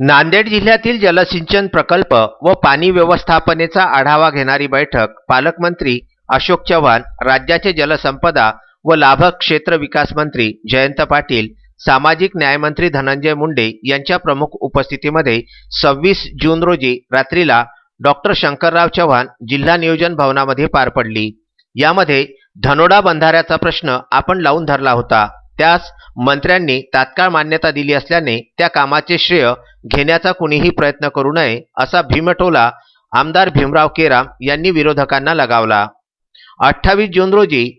नांदेड जिल्ह्यातील जलसिंचन प्रकल्प व पाणी व्यवस्थापनेचा आढावा घेणारी बैठक पालकमंत्री अशोक चव्हाण राज्याचे जलसंपदा व लाभक क्षेत्र विकास मंत्री जयंत पाटील सामाजिक न्यायमंत्री धनंजय मुंडे यांच्या प्रमुख उपस्थितीमध्ये सव्वीस जून रोजी रात्रीला डॉक्टर शंकरराव चव्हाण जिल्हा नियोजन भवनामध्ये पार पडली. यामध्ये धनोडा बंधाऱ्याचा प्रश्न आपण लावून धरला होता. त्यास मंत्र्यांनी तात्काळ मान्यता दिली असल्याने त्या कामाचे श्रेय घेण्याचा कुणीही प्रयत्न करू नये असा भीमटोला आमदार भीमराव केराम यांनी विरोधकांना लगावला. अठ्ठावीस जून रोजी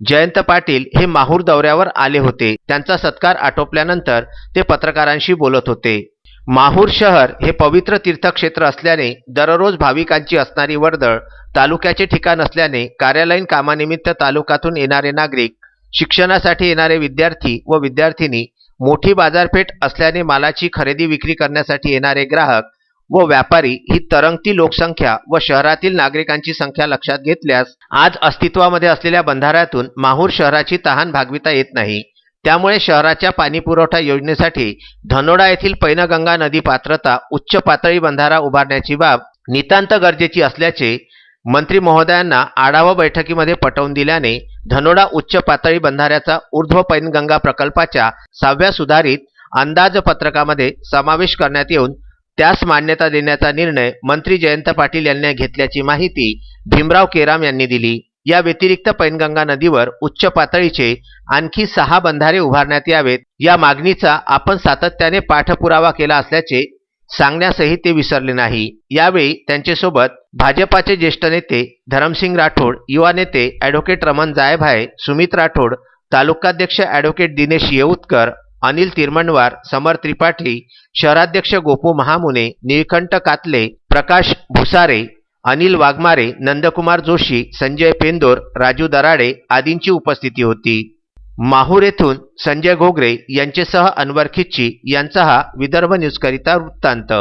जयंत पाटील हे माहूर दौऱ्यावर आले होते. त्यांचा सत्कार आटोपल्यानंतर ते पत्रकारांशी बोलत होते. माहूर शहर हे पवित्र तीर्थक्षेत्र असल्याने दररोज भाविकांची असणारी वर्दळ तालुक्याचे ठिकाण असल्याने कार्यालयीन कामानिमित्त तालुक्यातून येणारे नागरिक शिक्षणासाठी येणारे विद्यार्थी व विद्यार्थिनी मोठी बाजारपेठ असल्याने मालाची खरेदी विक्री करण्यासाठी येणारे ग्राहक व व्यापारी ही तरंगती लोकसंख्या व शहरातील नागरिकांची संख्या लक्षात घेतल्यास आज अस्तित्वामध्ये असलेल्या बंधाऱ्यातून माहूर शहराची तहान भागविता येत नाही. त्यामुळे शहराच्या पाणीपुरवठा योजनेसाठी धनोडा येथील पैनगंगा नदी पात्रता उच्च पातळी बंधारा उभारण्याची बाब नितांत गरजेची असल्याचे मंत्री महोदयांना आढावा बैठकीमध्ये पटवून दिल्याने धनोडा उच्च पातळी बंधाऱ्याचा ऊर्ध्व पैनगंगा प्रकल्पाच्या सहाव्या सुधारित अंदाजपत्रकामध्ये समावेश करण्यात येऊन त्यास मान्यता देण्याचा निर्णय मंत्री जयंत पाटील यांनी घेतल्याची माहिती भीमराव केराम यांनी दिली. या व्यतिरिक्त पैनगंगा नदीवर उच्च पातळीचे आणखी सहा बंधारे उभारण्यात यावेत. या मागणीचा आपण सातत्याने पाठपुरावा केला असल्याचे सांगण्यासही ते विसरले नाही. यावेळी त्यांच्यासोबत भाजपाचे ज्येष्ठ नेते धरमसिंग राठोड युवा नेते ॲडव्होकेट रमण जायभाय सुमित राठोड तालुकाध्यक्ष ॲडव्होकेट दिनेश येऊतकर अनिल तिरमणवार समर त्रिपाठी शहराध्यक्ष गोपू महामुने निळकंठ कातले प्रकाश भुसारे अनिल वाघमारे नंदकुमार जोशी संजय पेंदोर राजू दराडे आदींची उपस्थिती होती. माहूर येथून संजय घोगरे यांचेसह अनवर खिच्ची यांचा हा विदर्भ न्यूजकरिता वृत्तांत.